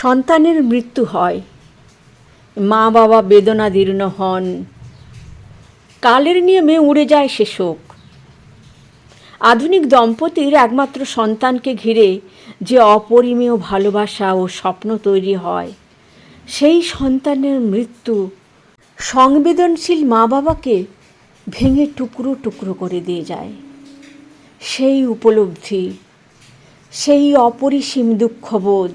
সন্তানের মৃত্যু হয়। মা বাবা বেদনাদীর্ণ হন। কালের নিয়মে উড়ে যায় সে শোক। আধুনিক দম্পতির একমাত্র সন্তানকে ঘিরে যে অপরিমেয় ভালোবাসা ও স্বপ্ন তৈরি হয়, সেই সন্তানের মৃত্যু সংবেদনশীল মা বাবাকে ভেঙে টুকরো টুকরো করে দিয়ে যায়। সেই উপলব্ধি, সেই অপরিসীম দুঃখবোধ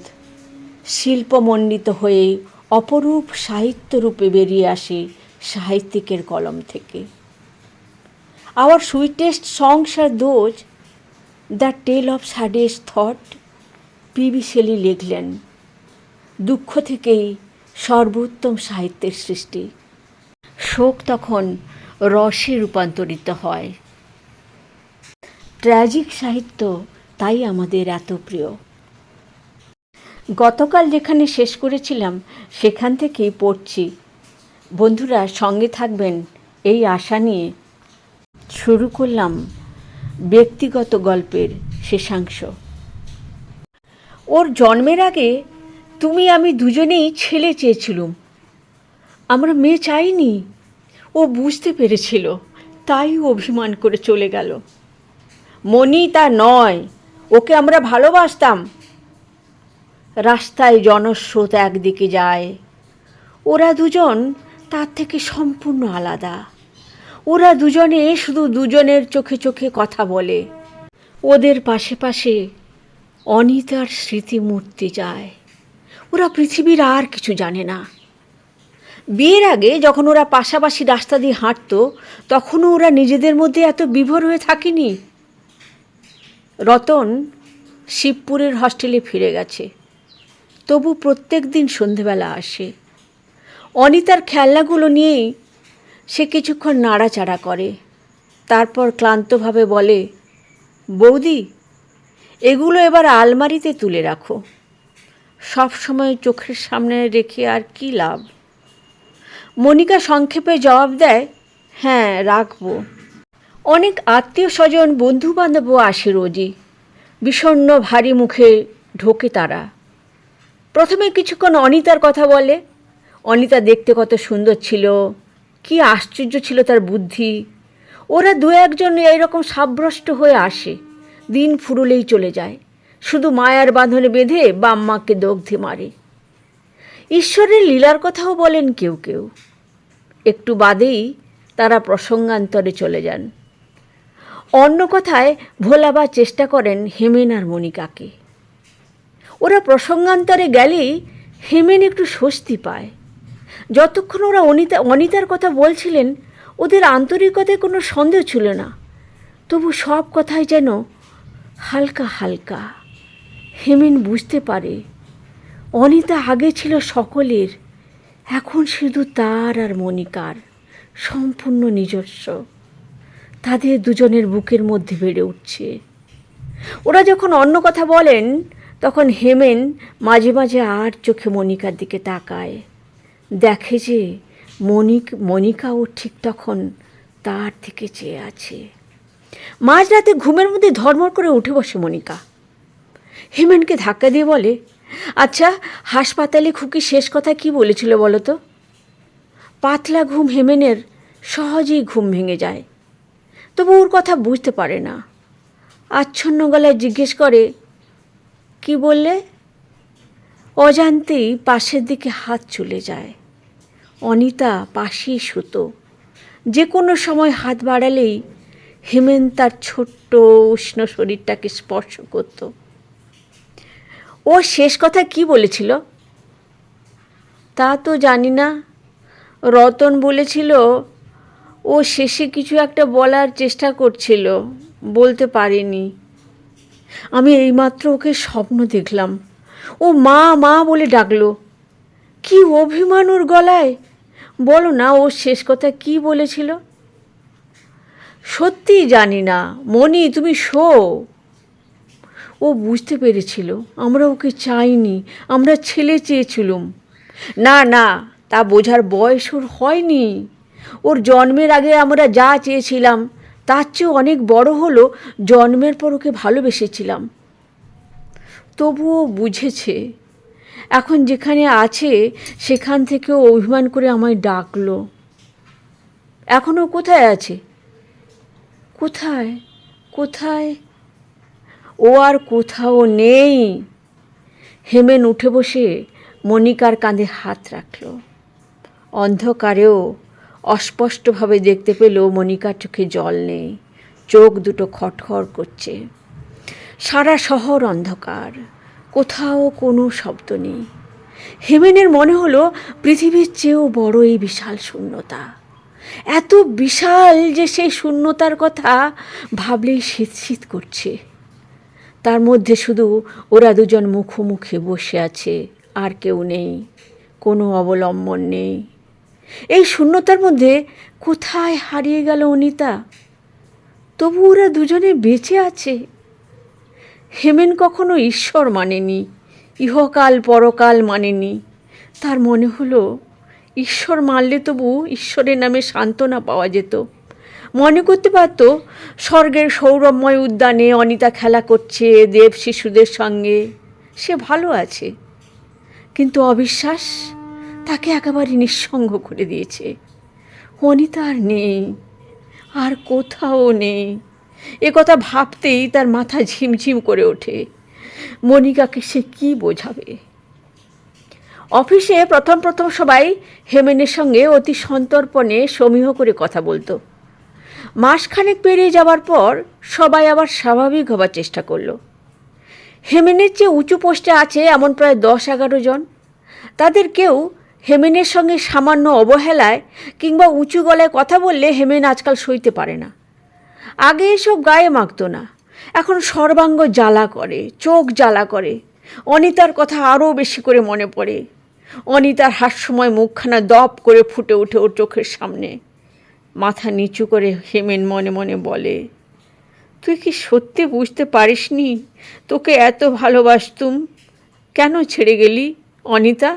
শিল্পমণ্ডিত হয়ে অপরূপ সাহিত্যরূপে বেরিয়ে আসে সাহিত্যিকের কলম থেকে। Our sweetest songs are those the tell of saddest thought P B Shelley লিখলেন। দুঃখ থেকেই সর্বোত্তম সাহিত্যের সৃষ্টি। শোক তখন রসে রূপান্তরিত হয়। ট্র্যাজিক সাহিত্য তাই আমাদের এত প্রিয়। গতকাল যেখানে শেষ করেছিলাম, সেখান থেকেই পড়ছি। বন্ধুরা, সঙ্গে থাকবেন এই আশা নিয়ে। শুরু করলাম ব্যক্তিগত গল্পের শেষাংশ। ওর জন্মের আগে তুমি আমি দুজনেই ছেলে চেয়েছিলুম। আমরা মেয়ে চাইনি। ও বুঝতে পেরেছিল, তাই অভিমান করে চলে গেল। মনি তা নয়, ওকে আমরা ভালোবাসতাম। রাস্তায় জনস্রোত একদিকে যায়। ওরা দুজন তার থেকে সম্পূর্ণ আলাদা। ওরা দুজনে শুধু দুজনের চোখে চোখে কথা বলে। ওদের পাশে পাশে অনিতার স্মৃতিমূর্তি যায়। ওরা পৃথিবীর আর কিছু জানে না। বিয়ের আগে যখন ওরা পাশাপাশি রাস্তা দিয়ে হাঁটতো, তখনও ওরা নিজেদের মধ্যে এত বিভোর হয়ে থাকেনি। রতন শিবপুরের হস্টেলে ফিরে গেছে। তবু প্রত্যেক দিন সন্ধেবেলা আসে। অনিতার খেলনাগুলো নিয়েই সে কিছুক্ষণ নাড়াচাড়া করে। তারপর ক্লান্তভাবে বলে, বৌদি, এগুলো এবার আলমারিতে তুলে রাখো। সব সময় চোখের সামনে রেখে আর কি লাভ? মনিকা সংক্ষেপে জবাব দেয় হ্যাঁ রাখব। অনেক আত্মীয় স্বজন বন্ধু বান্ধবও আসে রোজই। বিষণ্ণ, ভারী মুখে ঢোকে তারা। প্রথমে কিছুক্ষণ অনিতার কথা বলে, অনিতা দেখতে কত সুন্দর ছিল, কি আশ্চর্য ছিল তার বুদ্ধি। ওরা দু একজন এইরকম সাব্রষ্ট হয়ে আসে, দিন ফুরুলেই চলে যায়, শুধু মায়ার বাঁধনে বেঁধে বাম্মাকে দগ্ধে মারে। ঈশ্বরের লীলার কথাও বলেন কেউ কেউ। একটু বাদেই তারা প্রসঙ্গান্তরে চলে যান। অন্য কথায় ভোলাবার চেষ্টা করেন হেমেন আর মনিকাকে ওরা প্রসঙ্গান্তরে গেলেই হেমেন একটু স্বস্তি পায়। যতক্ষণ ওরা অনিতা, অনিতার কথা বলছিলেন, ওদের আন্তরিকতায় কোনো সন্দেহ ছিল না। তবু সব কথাই যেন হালকা হালকা। হেমেন বুঝতে পারে, অনিতা আগে ছিল সকলের, এখন শুধু তার আর মনিকার সম্পূর্ণ নিজস্ব। তাদের দুজনের বুকের মধ্যে বেড়ে উঠছে। ওরা যখন অন্য কথা বলেন তখন হেমেন মাঝে মাঝে আর চোখে মনিকার দিকে তাকায়। দেখে যে মনিক, মনিকাও ঠিক তখন তার থেকে চেয়ে আছে। মাঝরাতে ঘুমের মধ্যে ধর্মর করে উঠে বসে মনিকা। হেমেনকে ধাক্কা দিয়ে বলে আচ্ছা হাসপাতালে খুকি শেষ কথা কি বলেছিল বলো তো? পাতলা ঘুম হেমেনের সহজেই ঘুম ভেঙে যায়। তবু ওর কথা বুঝতে পারে না। আচ্ছন্ন গলায় জিজ্ঞেস করে কি বললে? অজান্তেই পাশের দিকে হাত চলে যায়। অনিতা পাশেই শুতো। যে কোনো সময় হাত বাড়ালেই হেমেন তার ছোট্ট উষ্ণ শরীরটাকে স্পর্শ করত। ও শেষ কথা কি বলেছিল? তা তো জানি না। রতন বলেছিল, ও শেষে কিছু একটা বলার চেষ্টা করছিল, বলতে পারেনি। আমি এইমাত্র ওকে স্বপ্ন দেখলাম। ও মা মা বলে ডাকলো। কি অভিমান ওর গলায়? বলো না, ও শেষ কথা কি বলেছিল? সত্যি জানি না। মনি তুমি শো। ও বুঝতে পেরেছিল, আমরা ওকে চাইনি, আমরা ছেলে চেয়েছিলুম। না না, তা বোঝার বয়স ওর হয়নি। ওর জন্মের আগে আমরা যা চেয়েছিলাম তার চেয়েও অনেক বড় হলো জন্মের পর ওকে ভালোবেসেছিলাম। তবুও বুঝেছে, এখন যেখানে আছে সেখান থেকেও অভিমান করে আমায় ডাকলো। এখনও কোথায় আছে? কোথায়? কোথায়? ও আর কোথাও নেই। হেমেন উঠে বসে মনিকার কাঁধে হাত রাখল। অন্ধকারেও অস্পষ্টভাবে দেখতে পেল মনিকার চোখে জল নেই। চোখ দুটো খটখট করছে। সারা শহর অন্ধকার। কোথাও কোনো শব্দ নেই। হেমেনের মনে হলো পৃথিবীর চেয়েও বড় এই বিশাল শূন্যতা। এত বিশাল যে সেই শূন্যতার কথা ভাবলেই শীত শীত করছে। তার মধ্যে শুধু ওরা দুজন মুখোমুখি বসে আছে, আর কেউ নেই। কোনো অবলম্বন নেই। এই শূন্যতার মধ্যে কোথায় হারিয়ে গেল অনিতা? তবু ওরা দুজনে বেঁচে আছে। হেমেন কখনো ঈশ্বর মানেনি, ইহকাল পরকাল মানেনি। তার মনে হলো, ঈশ্বর মানলে তবু ঈশ্বরের নামে সান্ত্বনা পাওয়া যেত। মনে করতে পারত, স্বর্গের সৌরভময় উদ্যানে অনিতা খেলা করছে দেব শিশুদের সঙ্গে। সে ভালো আছে। কিন্তু অবিশ্বাস তাকে একেবারে নিঃসঙ্গ করে দিয়েছে। অনিতা আর নেই, আর কোথাও নেই। এ কথা ভাবতেই তার মাথা ঝিমঝিম করে ওঠে। মনিকাকে সে কি বোঝাবে? অফিসে প্রথম প্রথম সবাই হেমেনের সঙ্গে অতি সন্তর্পণে সমীহ করে কথা বলতো। মাসখানেক পেরিয়ে যাবার পর সবাই আবার স্বাভাবিক হবার চেষ্টা করল। হেমেনের চেয়ে উঁচু পোস্টে আছে এমন প্রায় দশ এগারো জন। তাদের কেউ হেমেনের সঙ্গে সামান্য অবহেলায় কিংবা উঁচু গলায় কথা বললে হেমেন আজকাল সইতে পারে না। আগে এসব গায়ে মাখতো না। এখন সর্বাঙ্গ জ্বালা করে, চোখ জ্বালা করে। অনিতার কথা আরও বেশি করে মনে পড়ে। অনিতার হাস্যময় মুখখানা দপ করে ফুটে ওঠে ওর চোখের সামনে। মাথা নিচু করে হেমেন মনে মনে বলে, তুই কি সত্যি বুঝতে পারিসনি? তোকে এত ভালোবাসতুম। কেন ছেড়ে গেলি অনিতা?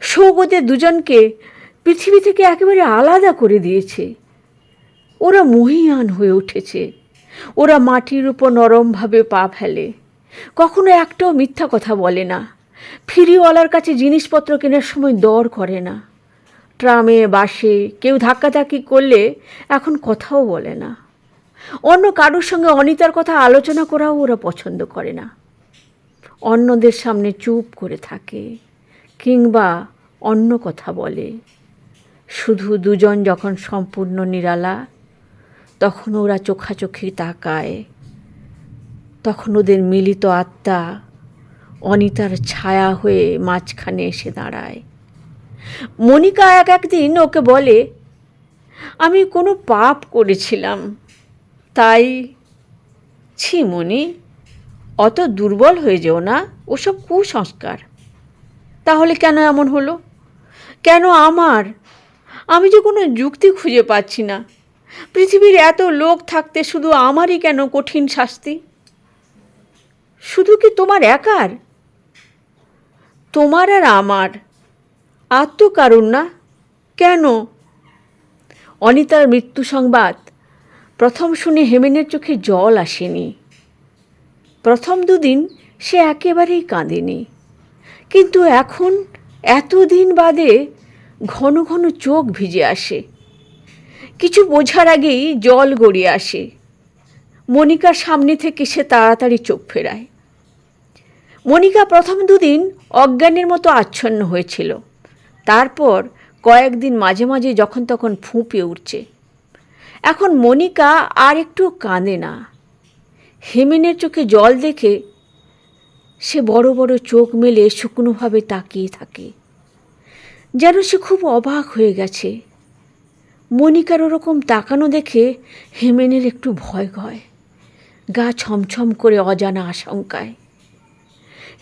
সৌগদের দুজনকে পৃথিবী থেকে একেবারে আলাদা করে দিয়েছে। ওরা মহিয়ান হয়ে উঠেছে। ওরা মাটির উপর নরমভাবে পা ফেলে। কখনো একটাও মিথ্যা কথা বলে না। ফিরিওয়ালার কাছে জিনিসপত্র কেনার সময় দর করে না। ট্রামে, বাসে কেউ ধাক্কাধাক্কি করলে এখন কথাও বলে না। অন্য কারোর সঙ্গে অনিতার কথা আলোচনা করাও ওরা পছন্দ করে না। অন্যদের সামনে চুপ করে থাকে। কিংবা অন্য কথা বলে। শুধু দুজন যখন সম্পূর্ণ নিরালা, তখন ওরা চোখাচোখি তাকায়। তখন ওদের মিলিত আত্মা অনিতার ছায়া হয়ে মাঝখানে এসে দাঁড়ায়। মনিকা এক একদিন ওকে বলে, আমি কোনো পাপ করেছিলাম। তাই ছি মনি, অত দুর্বল হয়ে যেও না, ওসব কুসংস্কার। তাহলে কেন এমন হলো? কেন আমার? আমি যে কোনো যুক্তি খুঁজে পাচ্ছি না। পৃথিবীর এত লোক থাকতে শুধু আমারই কেন কঠিন শাস্তি? শুধু কি তোমার একার? তোমার আর আমার। আর তো কারণ না। কেন? অনিতার মৃত্যু সংবাদ প্রথম শুনে হেমেনের চোখে জল আসেনি। প্রথম দুদিন সে একেবারেই কাঁদেনি। কিন্তু এখন এতদিন বাদে ঘন ঘন চোখ ভিজে আসে। কিছু বোঝার আগেই জল গড়িয়ে আসে। মনিকার সামনে থেকে সে তাড়াতাড়ি চোখ ফেরায়। মনিকা প্রথম দুদিন অজ্ঞানের মতো আচ্ছন্ন হয়েছিল। তারপর কয়েকদিন মাঝে মাঝে যখন তখন ফুঁপিয়ে উঠছে। এখন মনিকা আর একটু কাঁদে না। হেমেনের চোখে জল দেখে সে বড় বড় চোখ মেলে শুকনোভাবে তাকিয়ে থাকে। যেন সে খুব অবাক হয়ে গেছে। মনিকার ওরকম তাকানো দেখে হেমেনের একটু ভয় হয়। গা ছমছম করে অজানা আশঙ্কায়।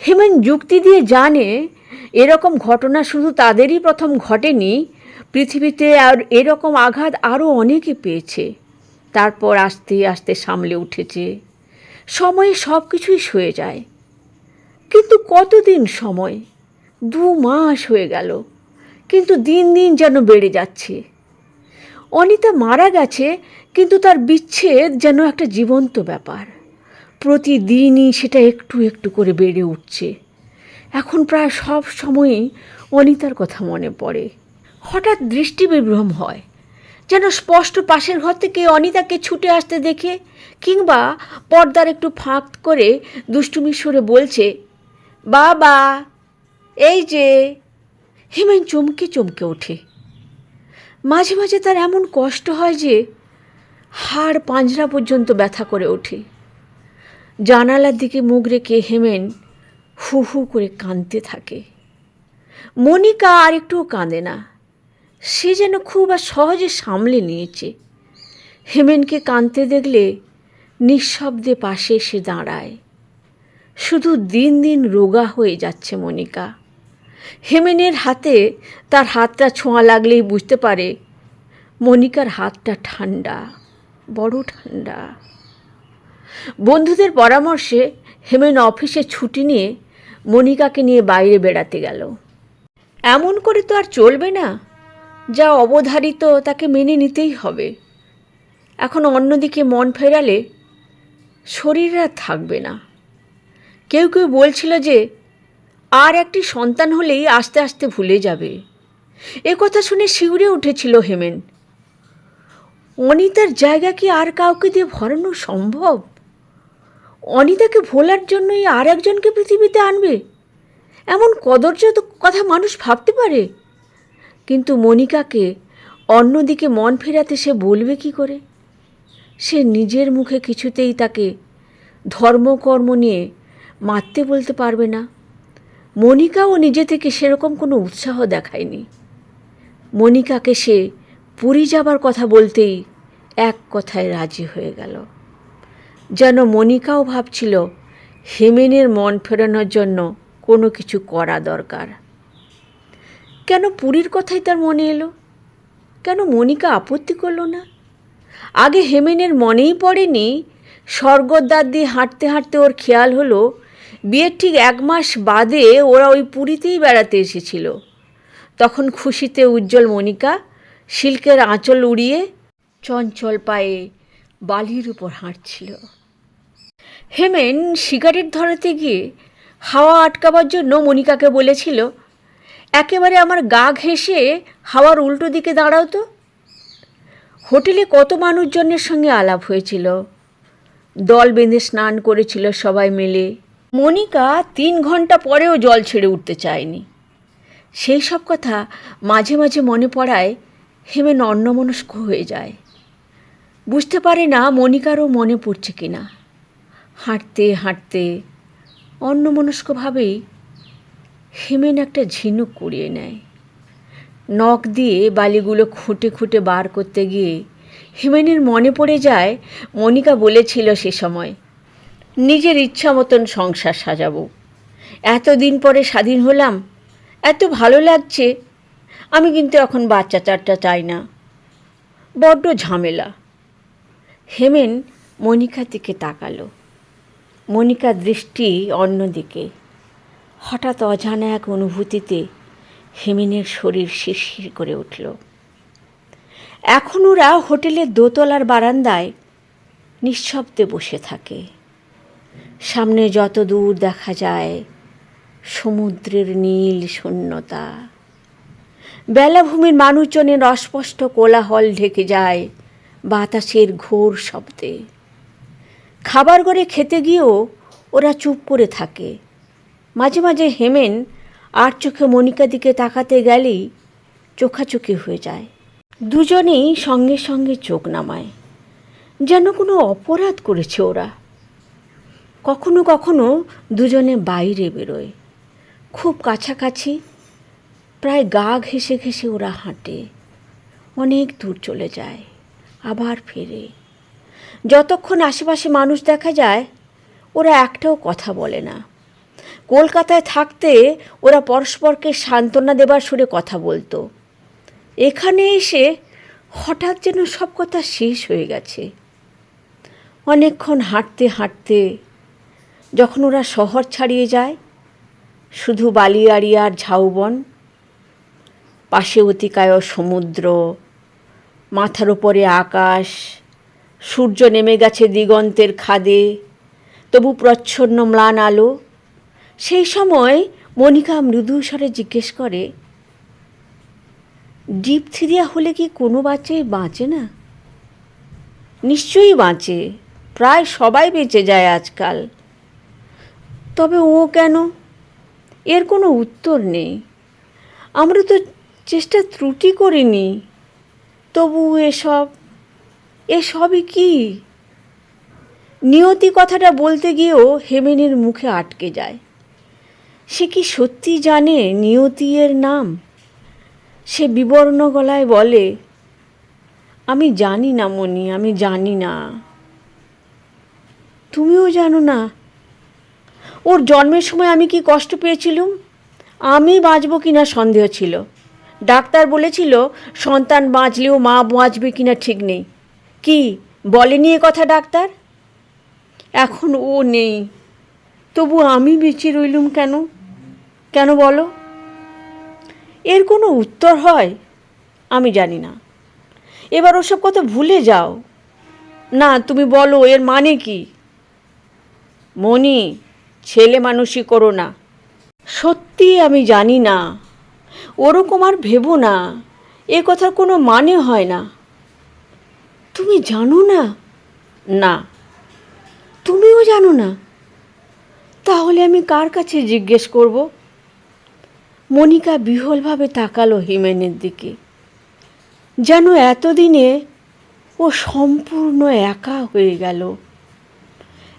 হেমেন যুক্তি দিয়ে জানে, এরকম ঘটনা শুধু তাদেরই প্রথম ঘটেনি, পৃথিবীতে আর এরকম আঘাত আরও অনেকে পেয়েছে। তারপর আস্তে আস্তে সামলে উঠেছে। সময়ে সব কিছুই সয়ে যায়। কিন্তু কতদিন সময়? দু মাস হয়ে গেল। কিন্তু দিন দিন যেন বেড়ে যাচ্ছে। অনিতা মারা গেছে, কিন্তু তার বিচ্ছেদ যেন একটা জীবন্ত ব্যাপার। প্রতিদিনই সেটা একটু একটু করে বেড়ে উঠছে। এখন প্রায় সব সময়ই অনিতার কথা মনে পড়ে। হঠাৎ দৃষ্টি বিভ্রম হয়। যেন স্পষ্ট পাশের ঘর থেকে অনিতাকে ছুটে আসতে দেখে, কিংবা পর্দার একটু ফাঁক করে দুষ্টুমি সুরে বলছে বাবা, এই যে। হেমেন চমকে চমকে ওঠে। মাঝে মাঝে তার এমন কষ্ট হয় যে, হাড় পাঞ্জরা পর্যন্ত ব্যথা করে ওঠে। জানালার দিকে মুখ রেখে হেমেন হু হু করে কাঁদতে থাকে। মনিকা আর একটুও কাঁদে না। সে যেন খুব আর সহজে সামলে নিয়েছে। হেমেনকে কাঁদতে দেখলে নিঃশব্দে পাশে এসে দাঁড়ায়। শুধু দিন দিন রোগা হয়ে যাচ্ছে মনিকা। হেমেনের হাতে তার হাতটা ছোঁয়া লাগলেই বুঝতে পারে মনিকার হাতটা ঠান্ডা, বড় ঠান্ডা। বন্ধুদের পরামর্শে হেমেন অফিসে ছুটি নিয়ে মনিকাকে নিয়ে বাইরে বেড়াতে গেল। এমন করে তো আর চলবে না, যা অবধারিত তাকে মেনে নিতেই হবে। এখন অন্যদিকে মন ফেরালে শরীর আর থাকবে না। কেউ কেউ বলছিল যে, আর একটি সন্তান হলেই আস্তে আস্তে ভুলে যাবে। এ কথা শুনে শিউরে উঠেছিল হেমেন। অনিতার জায়গা কি আর কাউকে দিয়ে ভরানো সম্ভব? অনিতাকে ভোলার জন্যই আর একজনকে পৃথিবীতে আনবে? এমন কদর্য কথা মানুষ ভাবতে পারে। কিন্তু মনিকাকে অন্যদিকে মন ফেরাতে সে বলবে কি করে? সে নিজের মুখে কিছুতেই তাকে ধর্মকর্ম নিয়ে মারতে বলতে পারবে না। মনিকাও নিজে থেকে সেরকম কোনো উৎসাহ দেখায়নি। মনিকাকে সে পুরী যাবার কথা বলতেই এক কথায় রাজি হয়ে গেল। যেন মনিকাও ভাবছিল, হেমেনের মন ফেরানোর জন্য কোনো কিছু করা দরকার। কেন পুরীর কথাই তার মনে এলো? কেন মনিকা আপত্তি করল না? আগে হেমেনের মনেই পড়েনি, স্বর্গদ্বার দিয়ে হাঁটতে হাঁটতে ওর খেয়াল হলো বিয়ের ঠিক এক মাস বাদে ওরা ওই পুরীতেই বেড়াতে এসেছিল। তখন খুশিতে উজ্জ্বল মনিকা সিল্কের আঁচল উড়িয়ে চঞ্চল পায়ে বালির উপর হাঁটছিল। হেমেন সিগারেট ধরাতে গিয়ে হাওয়া আটকাবার জন্য মনিকাকে বলেছিল, একেবারে আমার গা ঘেঁষে হাওয়ার উল্টো দিকে দাঁড়াও তো। হোটেলে কত মানুষজনের সঙ্গে আলাপ হয়েছিল। দল বেঁধে স্নান করেছিল সবাই মিলে। মনিকা তিন ঘণ্টা পরেও জল ছেড়ে উঠতে চায়নি। সেই সব কথা মাঝে মাঝে মনে পড়ায় হেমেন অন্যমনস্ক হয়ে যায়। বুঝতে পারে না মনিকারও মনে পড়ছে কিনা। হাঁটতে হাঁটতে অন্যমনস্কভাবেই হেমেন একটা ঝিনুক কুড়িয়ে নেয়। নখ দিয়ে বালিগুলো খুঁটে খুঁটে বার করতে গিয়ে হেমেনের মনে পড়ে যায়, মনিকা বলেছিল সে সময় নিজের ইচ্ছা মতন সংসার সাজাবো। এতদিন পরে স্বাধীন হলাম, এত ভালো লাগছে, আমি কিন্তু এখন বাচ্চা চারটা চাই না। বড্ড ঝামেলা। হেমেন মনিকার দিকে তাকালো। মনিকার দৃষ্টি অন্যদিকে। হঠাৎ অজানা এক অনুভূতিতে হেমেনের শরীর শিরশির করে উঠল। এখন ওরা হোটেলের দোতলার বারান্দায় নিঃশব্দে বসে থাকে। সামনে যত দূর দেখা যায়, সমুদ্রের নীল শূন্যতা। বেলাভূমির মানুষজনের অস্পষ্ট কোলাহল ঢেকে যায় বাতাসের ঘোর শব্দে। খাবার ঘরে খেতে গিয়েও ওরা চুপ করে থাকে। মাঝে মাঝে হেমেন আর চোখে মনিকা দিকে তাকাতে গেলেই চোখাচোখি হয়ে যায়। দুজনেই সঙ্গে সঙ্গে চোখ নামায়। যেন কোনো অপরাধ করেছে ওরা। কখনো কখনো দুজনে বাইরে বেরোয়। খুব কাছাকাছি প্রায় গা ঘেসে ঘেসে ওরা হাঁটে। অনেক দূর চলে যায়, আবার ফেরে। যতক্ষণ আশেপাশে মানুষ দেখা যায়, ওরা একটাও কথা বলে না। কলকাতায় থাকতে ওরা পরস্পরকে সান্ত্বনা দেবার সুরে কথা বলতো। এখানে এসে হঠাৎ যেন সব কথা শেষ হয়ে গেছে। অনেকক্ষণ হাঁটতে হাঁটতে যখন ওরা শহর ছাড়িয়ে যায়, শুধু বালিয়াড়িয়ার ঝাউবন, পাশে অতিকায় সমুদ্র, মাথার ওপরে আকাশ, সূর্য নেমে গেছে দিগন্তের খাদে, তবু প্রচ্ছন্ন ম্লান আলো। সেই সময় মনিকা মৃদু স্বরে জিজ্ঞেস করে ডিপথিরিয়া হলে কি কোনো বাচ্চাই বাঁচে না? নিশ্চয়ই বাঁচে। প্রায় সবাই বেঁচে যায় আজকাল। তবে ও কেন? এর কোনো উত্তর নেই। আমরা তো চেষ্টা ত্রুটি করিনি। তবু এসব, এসবই কি? নিয়তি কথাটা বলতে গিয়েও হেমেনের মুখে আটকে যায়। সে কি সত্যি জানে নিয়তি এর নাম? সে বিবর্ণ গলায় বলে, আমি জানি না মনি আমি জানি না। তুমিও জানো না ওর জন্মের সময় আমি কি কষ্ট পেয়েছিলুম? আমি বাঁচবো কিনা সন্দেহ ছিল। ডাক্তার বলেছিল, সন্তান বাঁচলেও মা বাঁচবে কি না ঠিক নেই। কি, বলেনি এ কথা ডাক্তার? এখন ও নেই। তবু আমি বেঁচে রইলুম কেন? কেন বলো? এর কোনো উত্তর হয়? আমি জানি না। এবার ওসব কথা ভুলে যাও। না, তুমি বলো, এর মানে কি? মনি ছেলে মানুষই করো না। সত্যি আমি জানি না। ওরকম আর ভেবো না। এ কথার কোনো মানে হয় না। তুমি জানো না? না। তুমিও জানো না? তাহলে আমি কার কাছে জিজ্ঞেস করব? মনিকা বিহলভাবে তাকালো হিমেনের দিকে। যেন এতদিনে ও সম্পূর্ণ একা হয়ে গেল।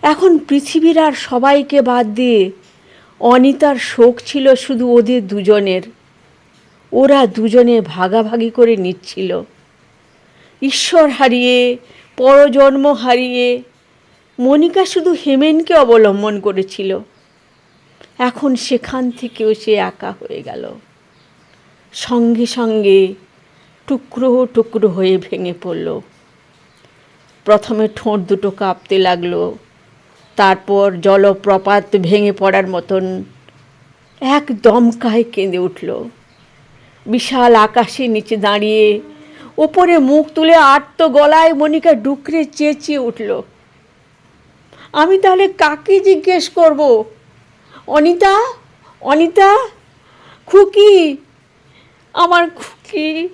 এখন পৃথিবীর আর সবাইকে বাদ দিয়ে অনিতার শোক ছিল শুধু ওদের দুজনের। ওরা দুজনে ভাগাভাগি করে নিচ্ছিল। ঈশ্বর হারিয়ে, পরজন্ম হারিয়ে, মনিকা শুধু হেমেনকে অবলম্বন করেছিল। এখন সেখান থেকেও সে একা হয়ে গেল। সঙ্গে সঙ্গে টুকরো টুকরো হয়ে ভেঙে পড়ল। প্রথমে ঠোঁট দুটো কাঁপতে লাগল। তারপর জলপ্রপাত ভেঙে পড়ার মতন এক দমকায় কেঁদে উঠল। বিশাল আকাশের নিচে দাঁড়িয়ে ওপরে মুখ তুলে আটতো গলায় মনিকা ডুকরে চেঁচিয়ে উঠল। আমি তাহলে কাকে জিজ্ঞেস করব? অনিতা? অনিতা? খুকি? আমার খুকি?